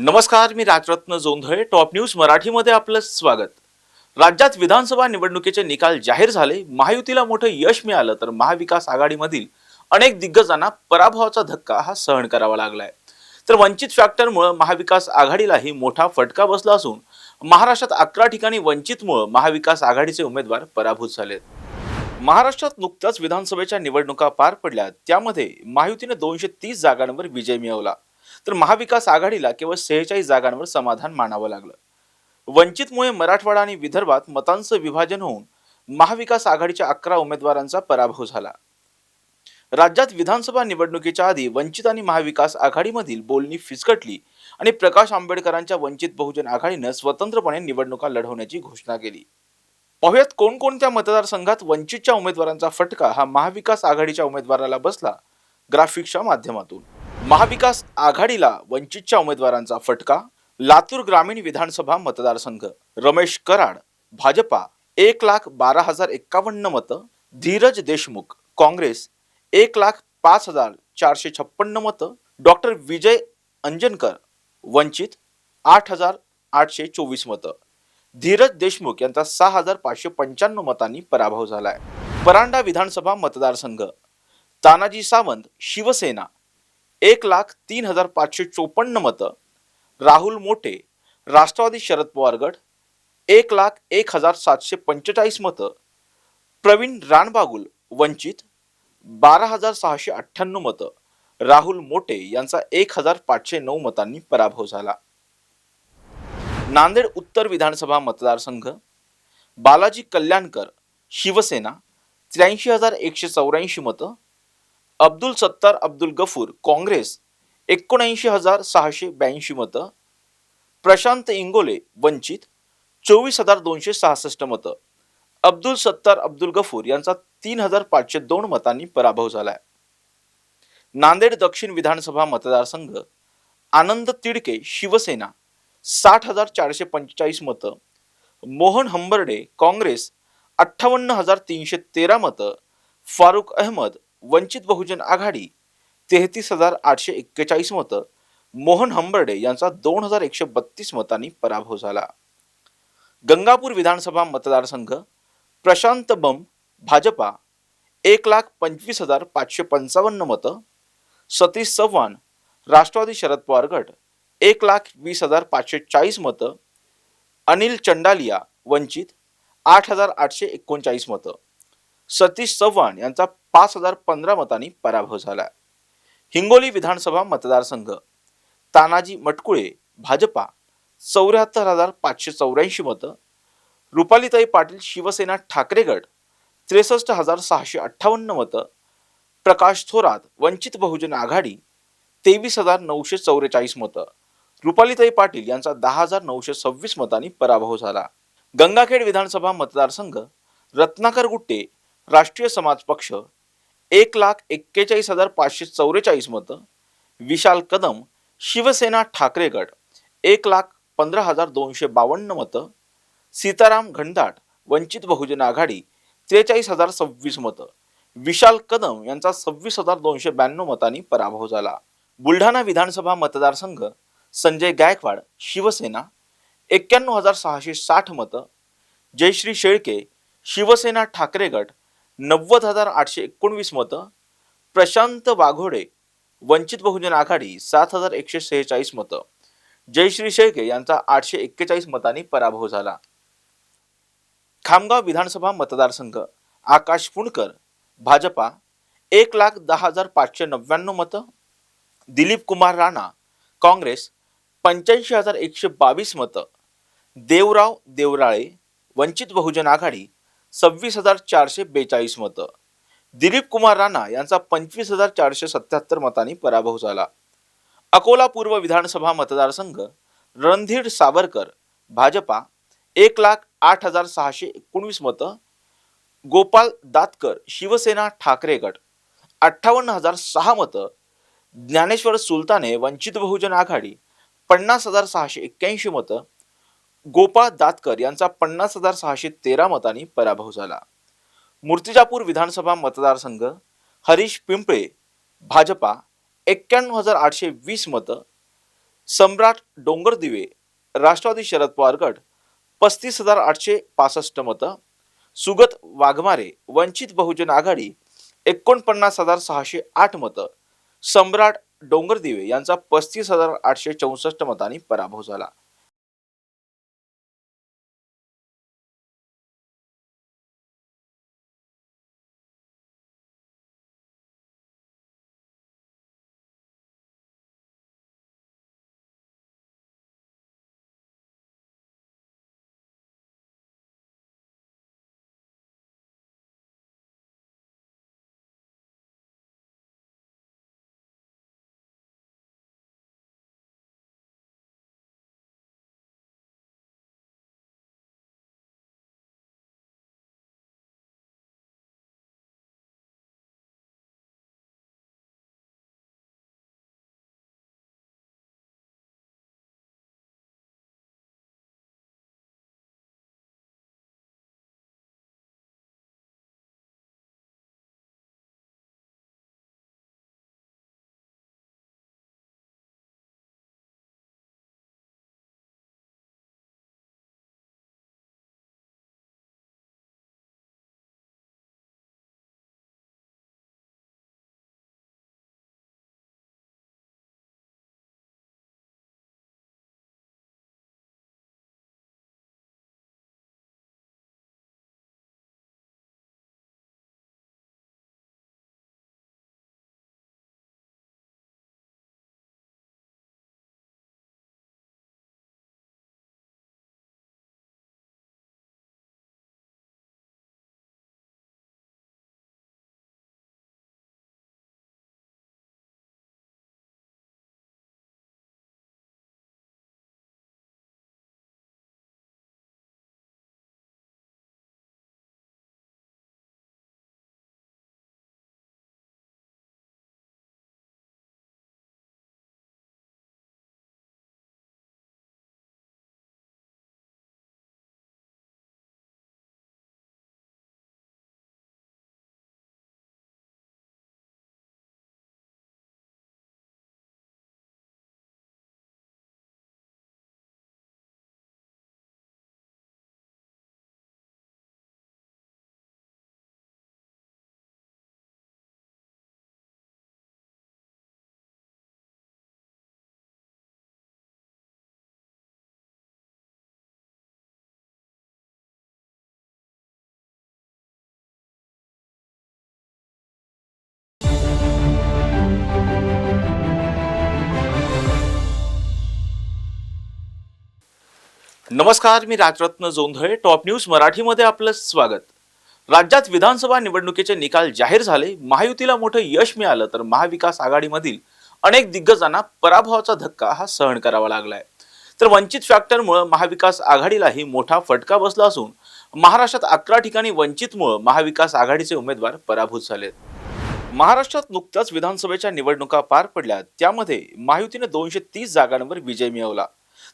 नमस्कार मी Rajratna Jondhale. Top news मराठीमध्ये आपलं स्वागत. राज्यात विधानसभा निवडणुकीचे निकाल जाहीर झाले. महायुतीला मोठं यश मिळालं तर महाविकास आघाडीमधील अनेक दिग्गजांना पराभवाचा धक्का हा सहन करावा लागलाय. तर वंचित फॅक्टरमुळे महाविकास आघाडीलाही मोठा फटका बसला असून महाराष्ट्रात अकरा ठिकाणी वंचितमुळे महाविकास आघाडीचे उमेदवार पराभूत झालेत. महाराष्ट्रात नुकत्याच विधानसभेच्या निवडणुका पार पडल्या. त्यामध्ये महायुतीने दोनशे तीस जागांवर विजय मिळवला. तर महाविकास आघाडीला केवळ सेहेचाळीस जागांवर समाधान मानावं लागलं. वंचितमुळे मराठवाडा आणि विदर्भात मतांचं विभाजन होऊन महाविकास आघाडीच्या अकरा उमेदवारांचा पराभव झाला. राज्यात विधानसभा निवडणुकीच्या आधी वंचित आणि महाविकास आघाडीमधील बोलणी फिसकटली आणि प्रकाश आंबेडकरांच्या वंचित बहुजन आघाडीनं स्वतंत्रपणे निवडणुका लढवण्याची घोषणा केली. पाहुयात कोणकोणत्या मतदारसंघात वंचितच्या उमेदवारांचा फटका हा महाविकास आघाडीच्या उमेदवाराला बसला? ग्राफिक्सच्या माध्यमातून. महाविकास आघाडीला वंचितच्या उमेदवारांचा फटका लातूर ग्रामीण विधानसभा मतदारसंघ रमेश कराड भाजपा एक लाख बारा हजार एक्कावन्न मतं धीरज देशमुख काँग्रेस एक लाख पाच हजार चारशे छप्पन्न मतं डॉक्टर विजय अंजनकर वंचित आठ हजार आठशे चोवीस मतं. धीरज देशमुख यांचा सहा हजार पाचशे पंच्याण्णव मतांनी पराभव झाला आहे परांडा विधानसभा मतदारसंघ तानाजी सावंत शिवसेना एक लाख तीन हजार पाचशे चोपन्न मतं. राहुल मोठे राष्ट्रवादी शरद पवार गट एक लाख एक हजार सातशे पंचेचाळीस मतं. प्रवीण रानबागुल वंचित बारा हजार सहाशे अठ्ठ्याण्णव मतं. राहुल मोठे यांचा एक हजार पाचशे नऊ मतांनी पराभव झाला. नांदेड उत्तर विधानसभा मतदारसंघ बालाजी कल्याणकर शिवसेना त्र्याऐंशी हजार एकशे चौऱ्याऐंशी मतं. अब्दुल सत्तार अब्दुल गफूर काँग्रेस एकोणऐंशी हजार सहाशे ब्याऐंशी मतं प्रशांत इंगोले वंचित चोवीस हजार दोनशे सहासष्ट मतं. अब्दुल सत्तार अब्दुल गफूर यांचा तीन हजार पाचशे दोन मतांनी पराभव झालाय. नांदेड दक्षिण विधानसभा मतदारसंघ आनंद तिडके शिवसेना साठ हजार चारशे पंचेचाळीस मतं. मोहन हंबर्डे काँग्रेस अठ्ठावन्न हजार तीनशे तेरा मतं. फारुख अहमद वंचित बहुजन आघाडी तेहतीस हजार आठशे एक्केचाळीस मतं मोहन हंबर्डे यांचा दोन हजार एकशे बत्तीस मतांनी पराभव झाला. गंगापूर विधानसभा मतदारसंघ प्रशांत बम भाजपा एक लाख पंचवीस हजार पाचशे पंचावन्न मतं सतीश चव्हाण राष्ट्रवादी शरद पवार गट एक लाख वीस हजार पाचशे चाळीस मतं अनिल चंडालिया वंचित आठ हजार आठशे एकोणचाळीस मतं सतीश चव्हाण यांचा पाच हजार पंधरा मतांनी पराभव झाला. हिंगोली विधानसभा मतदारसंघ तानाजी मटकुळे भाजपा चौऱ्याहत्तर हजार पाचशे चौऱ्याऐंशी मतं रुपालीताई पाटील शिवसेना ठाकरेगड त्रेसष्ट हजार सहाशे अठ्ठावन्न मतं प्रकाश थोरात वंचित बहुजन आघाडी तेवीस हजार नऊशे चौवेचाळीस मतं रुपालीताई पाटील यांचा दहा हजार नऊशे सव्वीस मतांनी पराभव झाला. गंगाखेड विधानसभा मतदारसंघ रत्नाकर गुट्टे राष्ट्रीय समाज पक्ष एक लाख एक्केचाळीस हजार पाचशे चौवेचाळीस मतं. विशाल कदम शिवसेना ठाकरे गट एक लाख पंधरा हजार दोनशे बावन्न मतं. सीताराम घनदाट वंचित बहुजन आघाडी त्रेचाळीस हजार सव्वीस मतं. विशाल कदम यांचा सव्वीस हजार दोनशे ब्याण्णव मतांनी पराभव झाला. बुलढाणा विधानसभा मतदारसंघ संजय गायकवाड शिवसेना एक्क्याण्णव हजार सहाशे साठ मतं. जयश्री शेळके शिवसेना ठाकरे गट नव्वद हजार आठशे एकोणवीस मतं प्रशांत वाघोडे वंचित बहुजन आघाडी सात हजार एकशे सेहेचाळीस मतं जयश्री शेळके यांचा आठशे एक्केचाळीस मतांनी पराभव झाला. खामगाव विधानसभा मतदारसंघ आकाश पुणकर भाजपा एक लाख दहा हजार पाचशे नव्याण्णव मतं दिलीप कुमार राणा काँग्रेस पंच्याऐंशी हजार एकशे बावीस मतं देवराव देवराळे वंचित बहुजन आघाडी सव्वीस हजार चारशे बेचाळीस मतं. दिलीप कुमार राणा यांचा पंचवीस हजार चारशे सत्याहत्तर मतांनी पराभव झाला. अकोला पूर्व विधानसभा मतदारसंघ रणधीर सावरकर भाजपा एक लाख आठ हजार सहाशे एकोणवीस मतं. गोपाल दातकर शिवसेना ठाकरे गट अठ्ठावन्न हजार सहा मतं. ज्ञानेश्वर सुलताने वंचित बहुजन आघाडी पन्नास हजार सहाशे एक्क्याऐंशी मतं. गोपाळ दातकर यांचा पन्नास हजार सहाशे तेरा मतांनी पराभव झाला. मूर्तिजापूर विधानसभा मतदारसंघ हरीश पिंपळे भाजपा एक्क्याण्णव हजार आठशे वीस मतं सम्राट डोंगरदिवे राष्ट्रवादी शरद पवार गट पस्तीस हजार आठशे पासष्ट मतं सुगत वाघमारे वंचित बहुजन आघाडी एकोणपन्नास हजार सहाशे आठ मतं सम्राट डोंगरदिवे यांचा पस्तीस हजार आठशे चौसष्ट मतांनी पराभव झाला. नमस्कार मी राजरत्न जोंधळे. टॉप न्यूज मराठीमध्ये आपलं स्वागत. राज्यात विधानसभा निवडणुकीचे निकाल जाहीर झाले. महायुतीला मोठं यश मिळालं तर महाविकास आघाडीमधील अनेक दिग्गजांना पराभवाचा धक्का हा सहन करावा लागलाय. तर वंचित फॅक्टरमुळे महाविकास आघाडीलाही मोठा फटका बसला असून महाराष्ट्रात अकरा ठिकाणी वंचितमुळे महाविकास आघाडीचे उमेदवार पराभूत झालेत. महाराष्ट्रात नुकत्याच विधानसभेच्या निवडणुका पार पडल्या. त्यामध्ये महायुतीने दोनशे तीस जागांवर विजय मिळवला.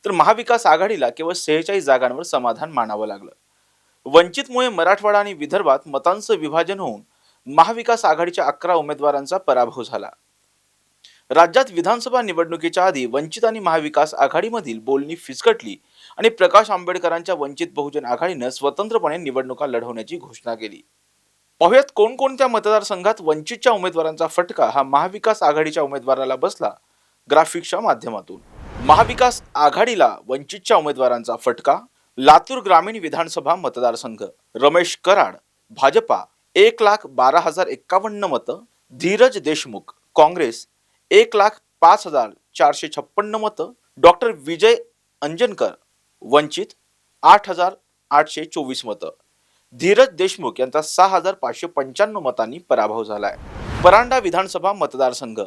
तर महाविकास आघाडीला केवळ सेहेचाळीस जागांवर समाधान मानावं लागलं. वंचितमुळे मराठवाडा आणि विदर्भात मतांचं विभाजन होऊन महाविकास आघाडीच्या अकरा उमेदवारांचा पराभव झाला. राज्यात विधानसभा निवडणुकीच्या आधी वंचित आणि महाविकास आघाडीमधील बोलणी फिसकटली आणि प्रकाश आंबेडकरांच्या वंचित बहुजन आघाडीनं स्वतंत्रपणे निवडणुका लढवण्याची घोषणा केली. पाहुयात कोणकोणत्या मतदारसंघात वंचितच्या उमेदवारांचा फटका हा महाविकास आघाडीच्या उमेदवाराला बसला? ग्राफिक्सच्या माध्यमातून. महाविकास आघाडीला वंचितच्या उमेदवारांचा फटका लातूर ग्रामीण विधानसभा मतदारसंघ रमेश कराड भाजपा एक लाख बारा हजार एक्कावन्न मतं धीरज देशमुख काँग्रेस एक लाख पाच हजार चारशे छप्पन्न मतं डॉक्टर विजय अंजनकर वंचित आठ हजार आठशे चोवीस मतं. धीरज देशमुख यांचा सहा हजार पाचशे पंच्याण्णव मतांनी पराभव झाला आहे परांडा विधानसभा मतदारसंघ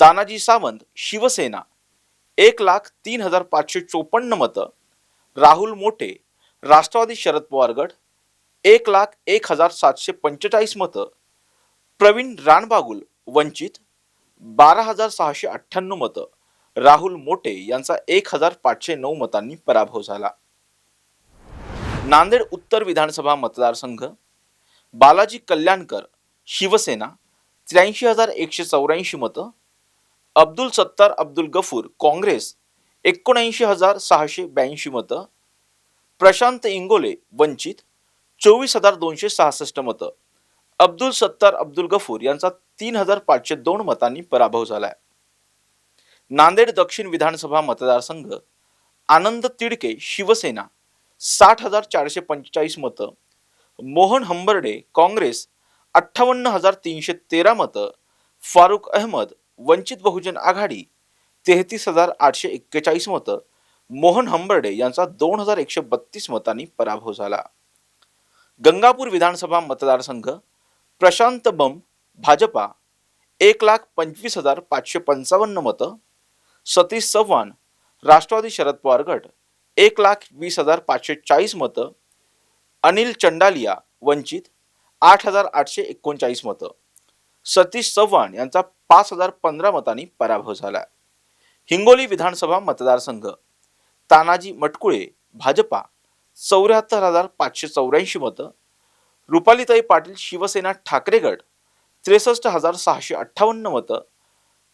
तानाजी सावंत शिवसेना एक लाख तीन हजार पाचशे चोपन्न मतं. राहुल मोठे राष्ट्रवादी शरद पवार गट एक लाख एक हजार सातशे पंचेचाळीस मतं. प्रवीण रानबागुल वंचित बारा हजार सहाशे अठ्ठ्याण्णव मतं. राहुल मोठे यांचा एक हजार पाचशे नऊ मतांनी पराभव झाला. नांदेड उत्तर विधानसभा मतदारसंघ बालाजी कल्याणकर शिवसेना त्र्याऐंशी हजार एकशे चौऱ्याऐंशी मतं. अब्दुल सत्तार अब्दुल गफूर काँग्रेस एकोणऐंशी हजार सहाशे ब्याऐंशी मतं प्रशांत इंगोले वंचित चोवीस हजार दोनशे सहासष्ट मतं अब्दुल सत्तार अब्दुल गफूर यांचा तीन हजार पाचशे दोन मतांनी पराभव झालाय. नांदेड दक्षिण विधानसभा मतदारसंघ आनंद तिडके शिवसेना साठ हजार चारशे पंचेचाळीस मतं मोहन हंबर्डे काँग्रेस अठ्ठावन्न हजार तीनशे तेरा मतं फारुख अहमद वंचित बहुजन आघाडी तेहतीस हजार आठशे एक्केचाळीस मतं मोहन हंबर्डे यांचा दोन हजार एकशे बत्तीस मतांनी पराभव झाला. गंगापूर विधानसभा मतदारसंघ प्रशांत बम भाजपा एक लाख पंचवीस हजार पाचशे पंचावन्न मतं सतीश चव्हाण राष्ट्रवादी शरद पवार गट एक लाख वीस हजार पाचशे चाळीस मतं अनिल चंडालिया वंचित आठ हजार आठशे एकोणचाळीस मतं सतीश चव्हाण यांचा पाच हजार पंधरा मतांनी पराभव झाला. हिंगोली विधानसभा मतदारसंघ तानाजी मटकुळे भाजपा चौऱ्याहत्तर हजार पाचशे चौऱ्याऐंशी मतं रुपालीताई पाटील शिवसेना ठाकरेगड त्रेसष्ट हजार सहाशे अठ्ठावन्न मतं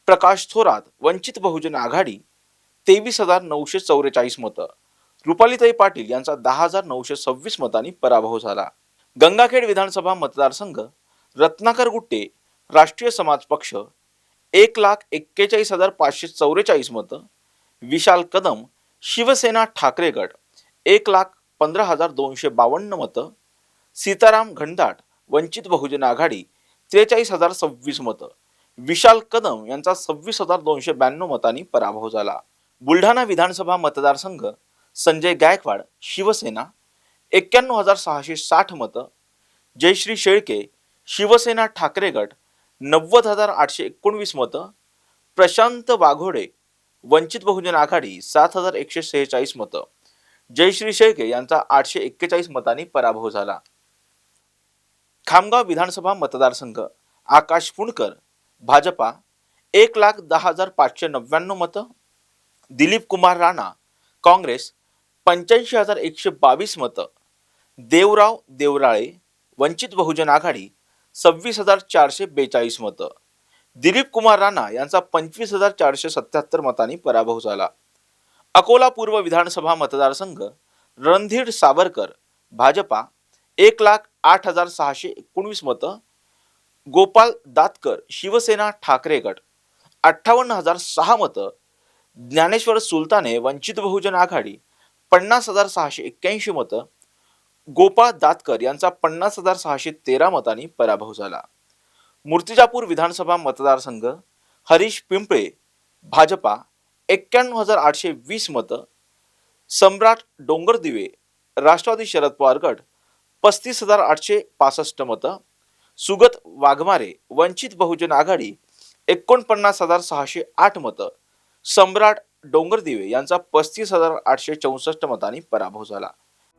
प्रकाश थोरात वंचित बहुजन आघाडी तेवीस हजार नऊशे चौवेचाळीस मतं रुपालीताई पाटील यांचा दहा हजार नऊशे सव्वीस मतांनी पराभव झाला. गंगाखेड विधानसभा मतदारसंघ रत्नाकर गुट्टे राष्ट्रीय समाज पक्ष एक लाख एक्केचाळीस हजार पाचशे चौवेचाळीस मतं. विशाल कदम शिवसेना ठाकरे गट एक लाख पंधरा हजार दोनशे बावन्न मतं. सीताराम घनदाट वंचित बहुजन आघाडी त्रेचाळीस हजार सव्वीस मतं. विशाल कदम यांचा सव्वीस हजार दोनशे ब्याण्णव मतांनी पराभव झाला. बुलढाणा विधानसभा मतदारसंघ संजय गायकवाड शिवसेना एक्क्याण्णव हजार सहाशे साठ मतं. जयश्री शेळके शिवसेना ठाकरे गट नव्वद हजार आठशे एकोणवीस मतं प्रशांत वाघोडे वंचित बहुजन आघाडी सात हजार एकशे सेहेचाळीस मतं. जयश्री शेळके यांचा आठशे एक्केचाळीस मतांनी पराभव झाला. खामगाव विधानसभा मतदारसंघ आकाश पुणकर भाजपा एक लाख दहा हजार पाचशे नव्याण्णव मतं. दिलीप कुमार राणा काँग्रेस पंच्याऐंशी हजार एकशे बावीस मतं. देवराव देवराळे वंचित बहुजन आघाडी सव्वीस हजार चारशे बेचाळीस मतं. दिलीप कुमार राणा यांचा पंचवीस हजार चारशे सत्याहत्तर मतांनी पराभव झाला. अकोला पूर्व विधानसभा मतदारसंघ रणधीर सावरकर भाजपा एक लाख आठ हजार सहाशे एकोणवीस मतं. गोपाल दातकर शिवसेना ठाकरे गट अठ्ठावन्न हजार सहा मतं. ज्ञानेश्वर सुलताने वंचित बहुजन आघाडी पन्नास हजार सहाशे एक्क्याऐंशी मतं. गोपाळ दातकर यांचा पन्नास हजार सहाशे तेरा मतांनी पराभव झाला. मूर्तिजापूर विधानसभा मतदारसंघ हरीश पिंपळे भाजपा एक्क्याण्णव हजार आठशे वीस मतं सम्राट डोंगरदिवे राष्ट्रवादी शरद पवार गट पस्तीस हजार आठशे पासष्ट मतं सुगत वाघमारे वंचित बहुजन आघाडी एकोणपन्नास हजार सहाशे आठ मतं सम्राट डोंगरदिवे यांचा पस्तीस हजार आठशे चौसष्ट मतांनी पराभव झाला.